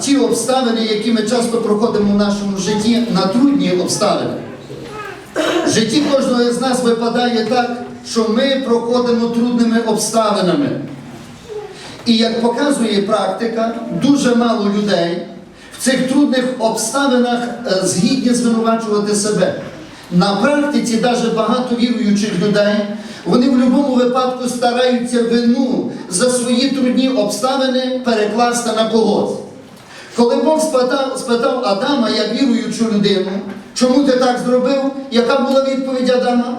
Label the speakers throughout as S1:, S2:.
S1: ті обставини, які ми часто проходимо в нашому житті, на трудні обставини. В житті кожного з нас випадає так, що ми проходимо трудними обставинами. І як показує практика, дуже мало людей в цих трудних обставинах е, згідні звинувачувати себе. На практиці навіть багато віруючих людей, вони в будь-якому випадку стараються вину за свої трудні обставини перекласти на когось. Коли Бог спитав, спитав Адама, як віруючу людину, чому ти так зробив, яка була відповідь Адама?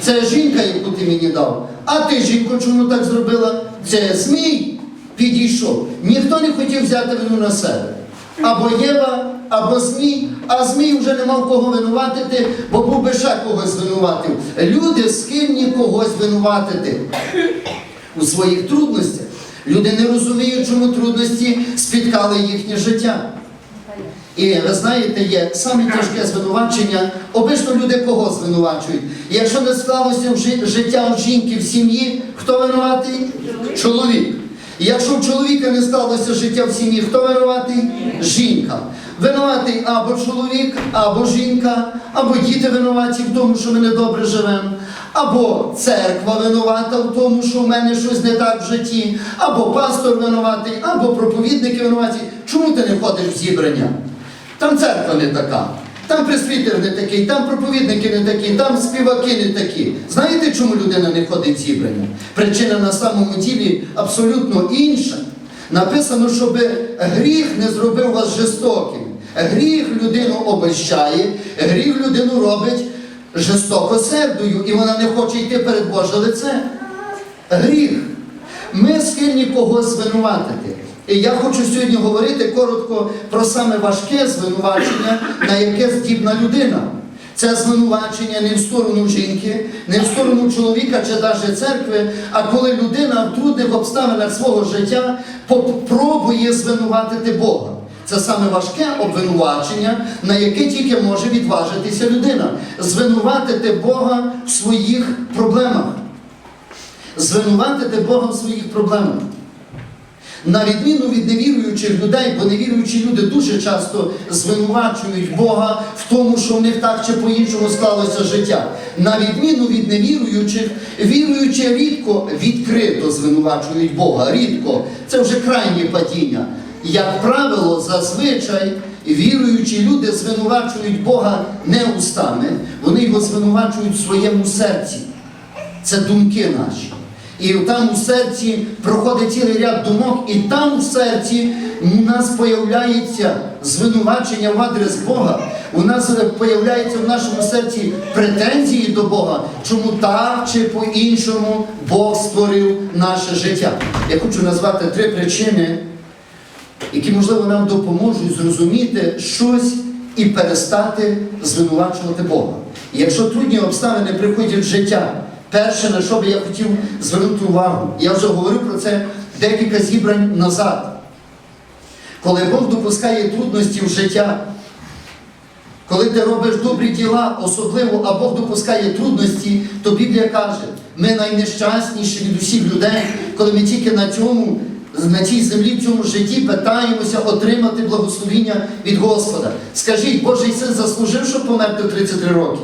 S1: Це жінка, яку ти мені дав. А ти, жінко, чому так зробила? Це змій підійшов. Ніхто не хотів взяти вину на себе. Або Єва, або Змій, а Змій вже не мав кого винуватити, бо був би ще когось винуватив. Люди схильні когось винуватити у своїх трудностях. Люди не розуміють, чому трудності спіткали їхнє життя. І ви знаєте, є саме тяжке звинувачення. Обично люди кого звинувачують? Якщо не склалося життя у жінки в сім'ї, хто винуватий? Чоловік. Якщо в чоловіка не сталося життя в сім'ї, хто винуватий? Жінка. Винуватий або чоловік, або жінка, або діти винуваті в тому, що ми недобре живемо, або церква винувата в тому, що в мене щось не так в житті, або пастор винуватий, або проповідники винуваті. Чому ти не ходиш в зібрання? Там церква не така, там пресвітер не такий, там проповідники не такі, там співаки не такі. Знаєте, чому людина не ходить в зібрання? Причина на самому ділі абсолютно інша. Написано, щоб гріх не зробив вас жорстоким. Гріх людину обещає, гріх людину робить жорстокосердою, і вона не хоче йти перед Боже лице. Гріх. Ми схильні когось звинуватити. І я хочу сьогодні говорити коротко про саме важке звинувачення, на яке здібна людина. Це звинувачення не в сторону жінки, не в сторону чоловіка чи навіть церкви, а коли людина в трудних обставинах свого життя попробує звинуватити Бога. Це саме важке обвинувачення, на яке тільки може відважитися людина. Звинуватити Бога в своїх проблемах звинуватити Бога в своїх проблемах. На відміну від невіруючих людей, бо невіруючі люди дуже часто звинувачують Бога в тому, що в них так чи по-іншому склалося життя. На відміну від невіруючих, віруючі рідко відкрито звинувачують Бога. Рідко. Це вже крайнє падіння. Як правило, зазвичай віруючі люди звинувачують Бога не устами, вони його звинувачують в своєму серці. Це думки наші. І там у серці проходить цілий ряд думок, і там в серці у нас появляється звинувачення в адрес Бога. У нас появляється в нашому серці претензії до Бога, чому так чи по-іншому Бог створив наше життя. Я хочу назвати три причини, які, можливо, нам допоможуть зрозуміти щось і перестати звинувачувати Бога. І якщо трудні обставини приходять в життя, перше, на що би я хотів звернути увагу, я вже говорив про це декілька зібрань назад. Коли Бог допускає трудності в життя, коли ти робиш добрі діла, особливо, а Бог допускає трудності, то Біблія каже, ми найнещасніші від усіх людей, коли ми тільки на цьому, на цій землі, в цьому житті питаємося отримати благословіння від Господа. Скажіть, Божий син заслужив, щоб померти в 33 роки?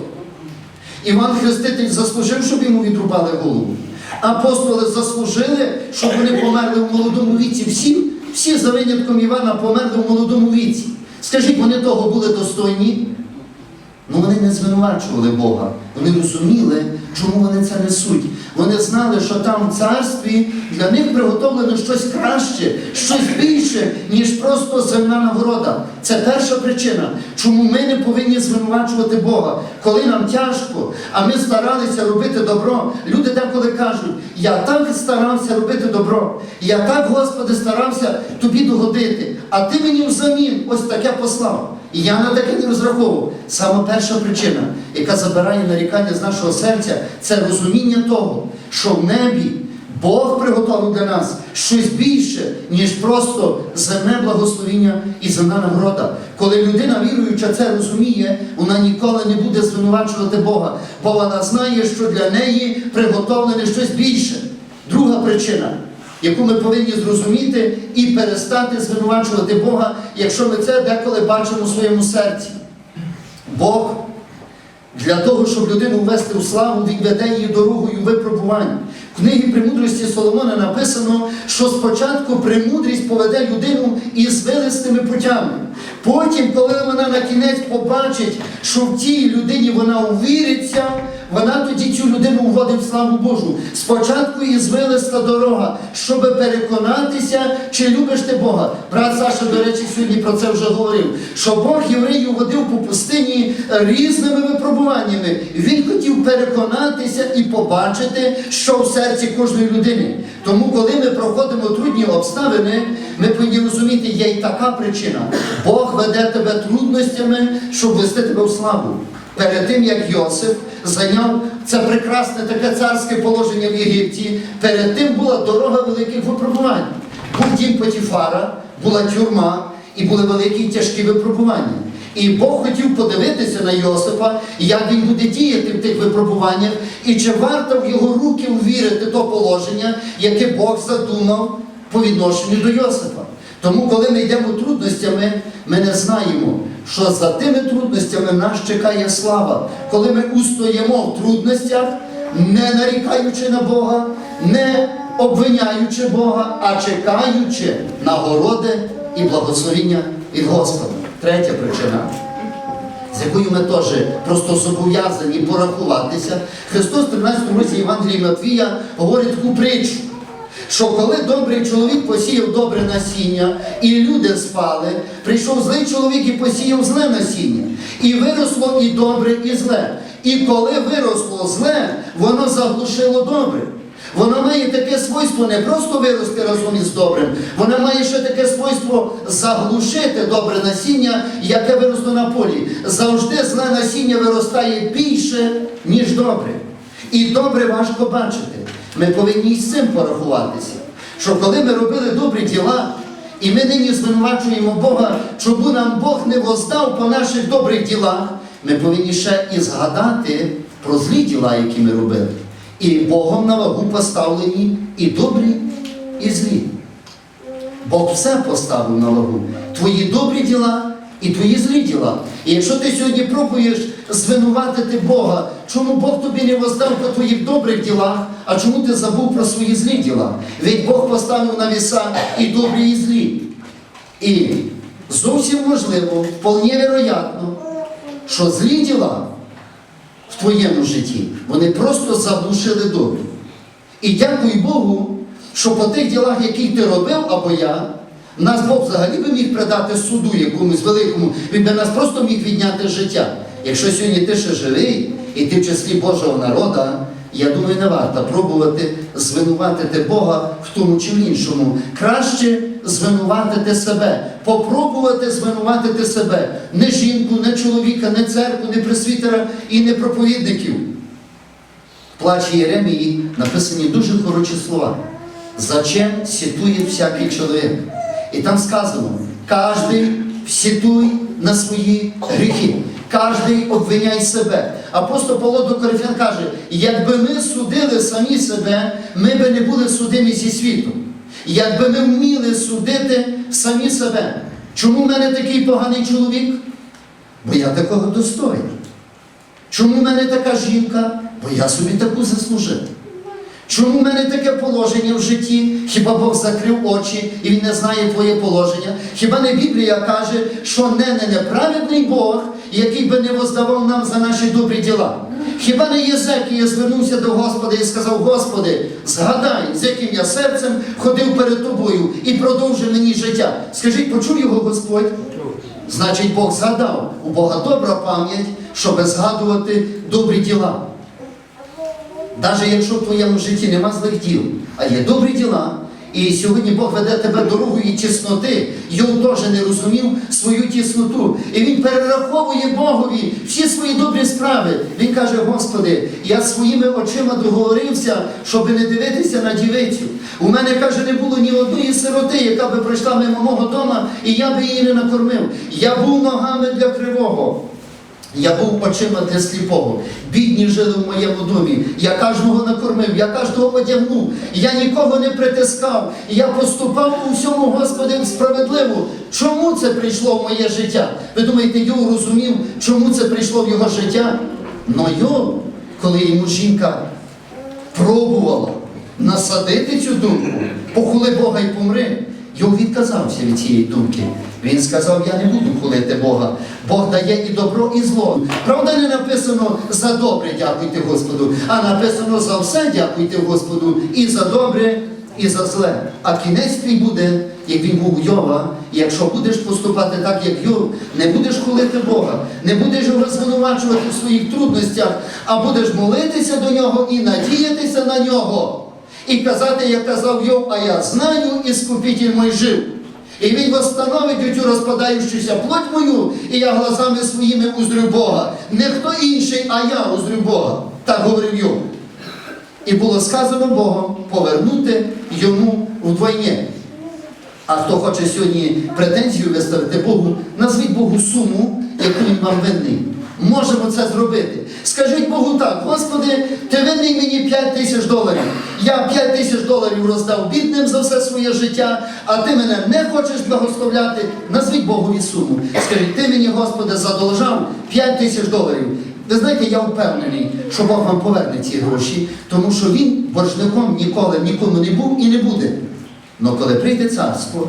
S1: Іван Хреститель заслужив, щоб йому відрубали голову. Апостоли заслужили, щоб вони померли в молодому віці. Всі, всі за винятком Івана померли в молодому віці. Скажіть, вони того були достойні? Ну вони не звинувачували Бога. Вони розуміли, чому вони це несуть. Вони знали, що там в царстві для них приготовлено щось краще, щось більше, ніж просто земна нагорода. Це перша причина, чому ми не повинні звинувачувати Бога. Коли нам тяжко, а ми старалися робити добро. Люди деколи кажуть, я так старався робити добро, я так, Господи, старався тобі догодити, а ти мені взамін ось таке послав. І я на таке не розраховував. Саме перша причина, яка забирає нарікання з нашого серця, це розуміння того, що в небі Бог приготовив для нас щось більше, ніж просто земне благословіння і земна нагорода. Коли людина віруюча це розуміє, вона ніколи не буде звинувачувати Бога, бо вона знає, що для неї приготовлене щось більше. Друга причина, яку ми повинні зрозуміти і перестати звинувачувати Бога, якщо ми це деколи бачимо у своєму серці. Бог для того, щоб людину ввести у славу, він веде її дорогою випробувань. В книгі премудрості Соломона написано, що спочатку премудрість поведе людину із вилистими путями. Потім, коли вона на кінець побачить, що в тій людині вона увіриться, вона тоді цю людину вводить в славу Божу. Спочатку із вилиста дорога, щоб переконатися, чи любиш ти Бога. Брат Саша, до речі, сьогодні про це вже говорив. Що Бог євреїв водив по пустині різними випробуваннями. Він хотів переконатися і побачити, що в серці кожної людини. Тому, коли ми проходимо трудні обставини, ми повинні розуміти, є і така причина. Бог веде тебе трудностями, щоб вести тебе в славу. Перед тим, як Йосиф зайняв це прекрасне таке царське положення в Єгипті, перед тим була дорога великих випробувань. Був дім Потіфара, була тюрма і були великі тяжкі випробування. І Бог хотів подивитися на Йосипа, як він буде діяти в тих випробуваннях, і чи варто в його руки увірити то положення, яке Бог задумав по відношенню до Йосипа. Тому, коли ми йдемо трудностями, ми не знаємо, що за тими трудностями нас чекає слава. Коли ми устоїмо в трудностях, не нарікаючи на Бога, не обвиняючи Бога, а чекаючи нагороди і благословіння від Господа. Третя причина з якою ми теж просто зобов'язані порахуватися. Христос в 13 році Євангелії Матвія говорить таку притчу, що коли добрий чоловік посіяв добре насіння, і люди спали, прийшов злий чоловік і посіяв зле насіння. І виросло і добре, і зле. І коли виросло зле, воно заглушило добре. Вона має таке свойство не просто вирости разом із добрим, вона має ще таке свойство заглушити добре насіння, яке виросло на полі. Завжди зле насіння виростає більше, ніж добре. І добре важко бачити. Ми повинні із цим порахуватися. Що коли ми робили добрі діла, і ми нині звинувачуємо Бога, чому нам Бог не воздав по наших добрих ділах, ми повинні ще і згадати про злі діла, які ми робили. І Богом на вагу поставлені і добрі, і злі. Бог все поставив на вагу. Твої добрі діла і твої злі діла. І якщо ти сьогодні пробуєш звинуватити Бога, чому Бог тобі не воздав по твоїх добрих ділах, а чому ти забув про свої злі діла? Ведь Бог поставив на віса і добрі, і злі. І зовсім можливо, вполне вероятно, що злі діла в твоєму житті, вони просто заглушили добрі. І дякуй Богу, що по тих ділах, які ти робив або я, нас Бог взагалі би міг придати суду якомусь великому, він би нас просто міг відняти життя. Якщо сьогодні ти ще живий, і ти в числі Божого народа, я думаю, не варто пробувати звинуватити Бога в тому чи в іншому. Краще звинуватити себе, попробувати звинуватити себе. Не жінку, не чоловіка, не церкву, не пресвітера і не проповідників. В плачі Єремії написані дуже хороші слова. Зачем сітує всякий чоловік? І там сказано, кожний сітуй на свої гріхи, кожний обвиняй себе. Апостол Павло до Коринфян каже, якби ми судили самі себе, ми би не були судимі зі світом. Якби ми вміли судити самі себе. Чому в мене такий поганий чоловік? Бо я такого достойний. Чому в мене така жінка? Бо я собі таку заслужив. Чому в мене таке положення в житті? Хіба Бог закрив очі і Він не знає твоє положення? Хіба не Біблія каже, що не, не неправедний Бог, який би не воздавав нам за наші добрі діла? Хіба не Єзекія звернувся до Господа і сказав, Господи, згадай, з яким я серцем ходив перед тобою і продовжив мені життя. Скажіть, почув його Господь? Значить, Бог згадав. У Бога добра пам'ять, щоб згадувати добрі діла. Навіть якщо в твоєму житті нема злих діл, а є добрі діла, і сьогодні Бог веде тебе дорогою тісноти, Йов теж не розумів свою тісноту. І він перераховує Богові всі свої добрі справи. Він каже, Господи, я своїми очима договорився, щоб не дивитися на дівицю. У мене, каже, не було ні одної сироти, яка би прийшла мимо мого дома, і я би її не накормив. Я був ногами для кривого. Я був очима для сліпого. Бідні жили в моєму домі. Я кожного накормив, я кожного одягнув. Я нікого не притискав. Я поступав у всьому, Господи, справедливо. Чому це прийшло в моє життя? Ви думаєте, Йов розумів, чому це прийшло в його життя? Но Йов, коли йому жінка пробувала насадити цю думку, похули Бога і помри. Йов відказався від цієї думки. Він сказав, я не буду хулити Бога. Бог дає і добро, і зло. Правда, не написано за добре дякуйте Господу, а написано за все дякуйте Господу і за добре, і за зле. А кінець твій буде, як він був у Йова. Якщо будеш поступати так, як Йов, не будеш хулити Бога, не будеш його звинувачувати в своїх трудностях, а будеш молитися до нього і надіятися на нього. І казати, як казав Йов, а я знаю, і скупитель мой жив. І він восстановить цю розпадаючуся плоть мою, і я глазами своїми узрю Бога. Не хто інший, а я узрю Бога. Так говорив Йов. І було сказано Богом повернути йому вдвойне. А хто хоче сьогодні претензію виставити Богу, назвіть Богу суму, він вам винний. Можемо це зробити. Скажіть Богу так, Господи, ти винний мені 5 тисяч доларів. Я 5 тисяч доларів роздав бідним за все своє життя, а ти мене не хочеш благословляти. Назвіть Богові суму. Скажіть, ти мені, Господи, задолжав 5 тисяч доларів. Ви знаєте, я впевнений, що Бог вам поверне ці гроші, тому що він боржником ніколи нікому не був і не буде. Но коли прийде царство,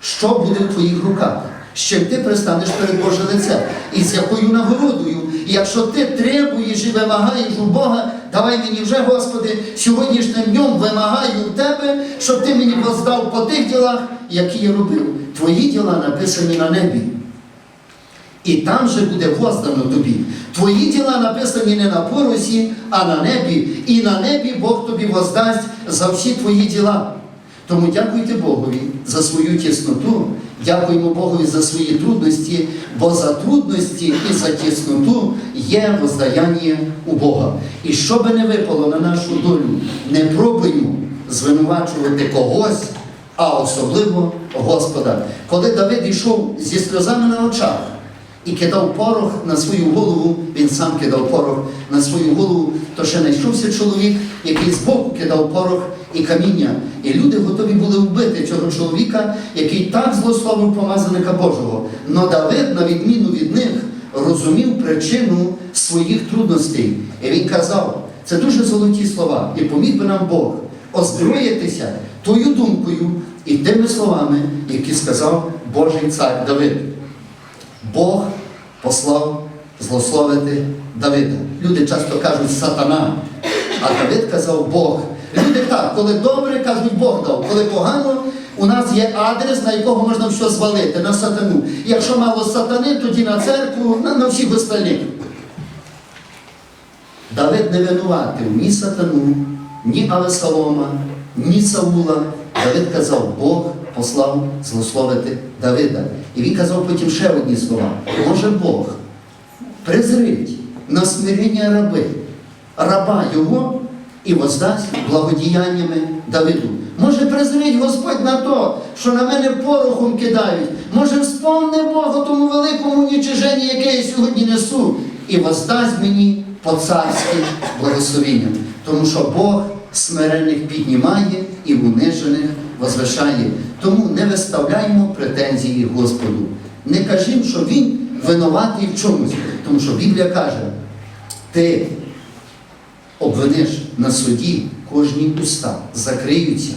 S1: що буде в твоїх руках? Чим ти пристанеш перед Боже лице? І з якою нагородою? Якщо ти требуєш і вимагаєш у Бога, давай мені вже, Господи, сьогоднішнім днем вимагаю Тебе, щоб ти мені воздав по тих ділах, які я робив. Твої діла написані на небі. І там же буде воздано тобі. Твої діла написані не на поросі, а на небі. І на небі Бог тобі воздасть за всі твої діла. Тому дякуйте Богові за свою тісноту, дякуємо Богові за свої трудності, бо за трудності і за тісноту є воздаяння у Бога. І що би не випало на нашу долю, не пробуємо звинувачувати когось, а особливо Господа. Коли Давид йшов зі сльозами на очах, і кидав порох на свою голову, він сам кидав порох на свою голову, то ще знайшовся чоловік, який збоку кидав порох і каміння. І люди готові були вбити цього чоловіка, який так злословив помазаника Божого. Но Давид, на відміну від них, розумів причину своїх трудностей. І він казав, це дуже золоті слова, і поміг би нам Бог озброїтися тою думкою і тими словами, які сказав Божий цар Давид. Бог послав злословити Давида. Люди часто кажуть сатана, а Давид казав Бог. Люди так, коли добре, кажуть Бог дав, коли погано, у нас є адрес, на якого можна все звалити, на сатану. Якщо мало сатани, тоді на церкву, на, на всіх остальних. Давид не винуватив ні сатану, ні Авесалома, ні Саула. Давид казав, Бог послав злословити Давида. І він казав потім ще одні слова. Може Бог презрить на смирення раби, раба його і воздасть благодіяннями Давиду. Може презрить Господь на то, що на мене порохом кидають. Може, вспомне Бог тому великому нічиженні, яке я сьогодні несу, і воздасть мені по царським благословенням. Тому що Бог смирених піднімає і унижених возвишає. Тому не виставляймо претензії Господу. Не кажімо, що Він винуватий в чомусь. Тому що Біблія каже, ти обвиниш на суді кожні уста, закриються.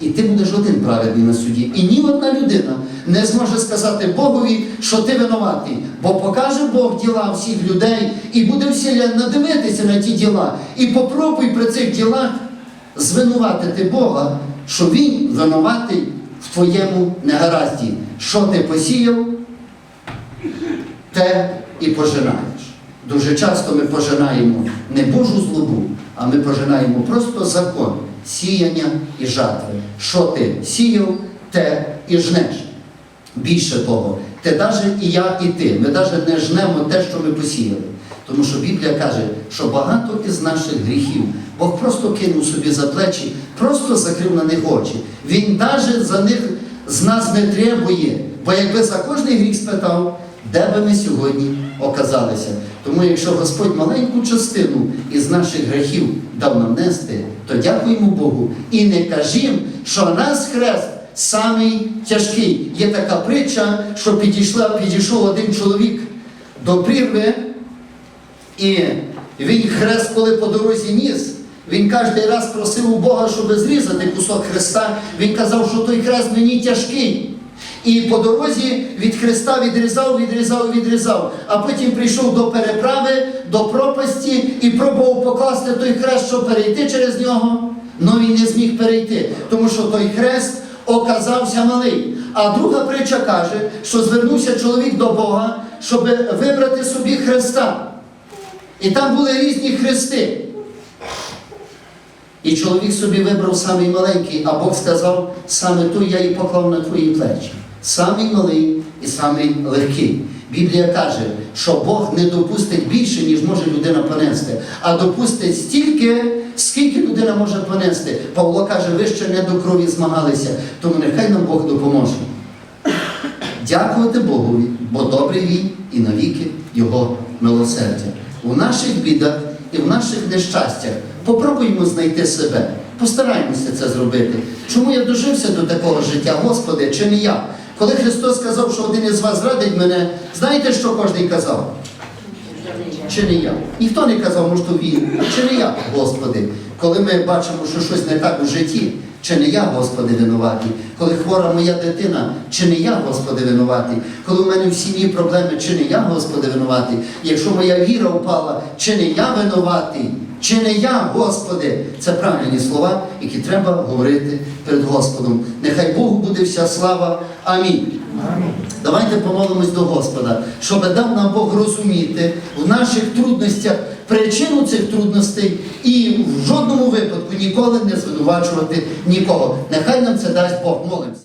S1: І ти будеш один праведний на суді. І ні одна людина не зможе сказати Богові, що ти винуватий. Бо покаже Бог діла всіх людей і буде вселенно дивитися на ті діла. І попробуй при цих ділах звинуватити Бога, що Він винуватий в твоєму негаразді. Що ти посіяв, те і пожинаєш. Дуже часто ми пожинаємо не Божу злобу, а ми пожинаємо просто закон сіяння і жатви. Що ти сіяв, те і жнеш. Більше того, ти навіть і я, і ти. Ми навіть не жнемо те, що ми посіяли. Тому що Біблія каже, що багато із наших гріхів Бог просто кинув собі за плечі, просто закрив на них очі. Він навіть за них з нас не требує. Бо якби за кожний гріх спитав, де би ми сьогодні оказалися. Тому якщо Господь маленьку частину із наших грехів дав нам нести, то дякуємо Богу. І не кажімо, що нас хрест самий тяжкий. Є така притча, що підійшла, підійшов один чоловік до прірви, і він хрест, коли по дорозі ніс, він кожен раз просив у Бога, щоб зрізати кусок хреста. Він казав, що той хрест мені тяжкий. І по дорозі від хреста відрізав, відрізав, відрізав. А потім прийшов до переправи, до пропасті і пробував покласти той хрест, щоб перейти через нього. але він не зміг перейти, тому що той хрест оказався малий. А друга притча каже, що звернувся чоловік до Бога, щоб вибрати собі хреста. І там були різні хрести. І чоловік собі вибрав самий маленький, а Бог сказав, саме той я і поклав на твої плечі. Самий малий і самий легкий. Біблія каже, що Бог не допустить більше, ніж може людина понести, а допустить стільки, скільки людина може понести. Павло каже, ви ще не до крові змагалися, тому нехай нам Бог допоможе. Дякувати Богові, бо добрий він і навіки Його милосердя. У наших бідах і в наших нещастях попробуємо знайти себе. Постараємося це зробити. Чому я дожився до такого життя, Господи, чи не я? Коли Христос сказав, що один із вас зрадить мене, знаєте, що кожен казав? Чи не я? Ніхто не казав, може, він, чи не я, Господи. Коли ми бачимо, що щось не так у житті, чи не я, Господи, винуватий? Коли хвора моя дитина, чи не я, Господи, винуватий? Коли в мене в сім'ї проблеми, чи не я, Господи, винуватий? Якщо моя віра впала, чи не я винуватий? Чи не я, Господи? Це правильні слова, які треба говорити перед Господом. Нехай Богу буде вся слава. Амінь. Давайте помолимось до Господа, щоб дав нам Бог розуміти в наших трудностях причину цих трудностей і в жодному випадку ніколи не звинувачувати нікого. Нехай нам це дасть Бог. Молимося.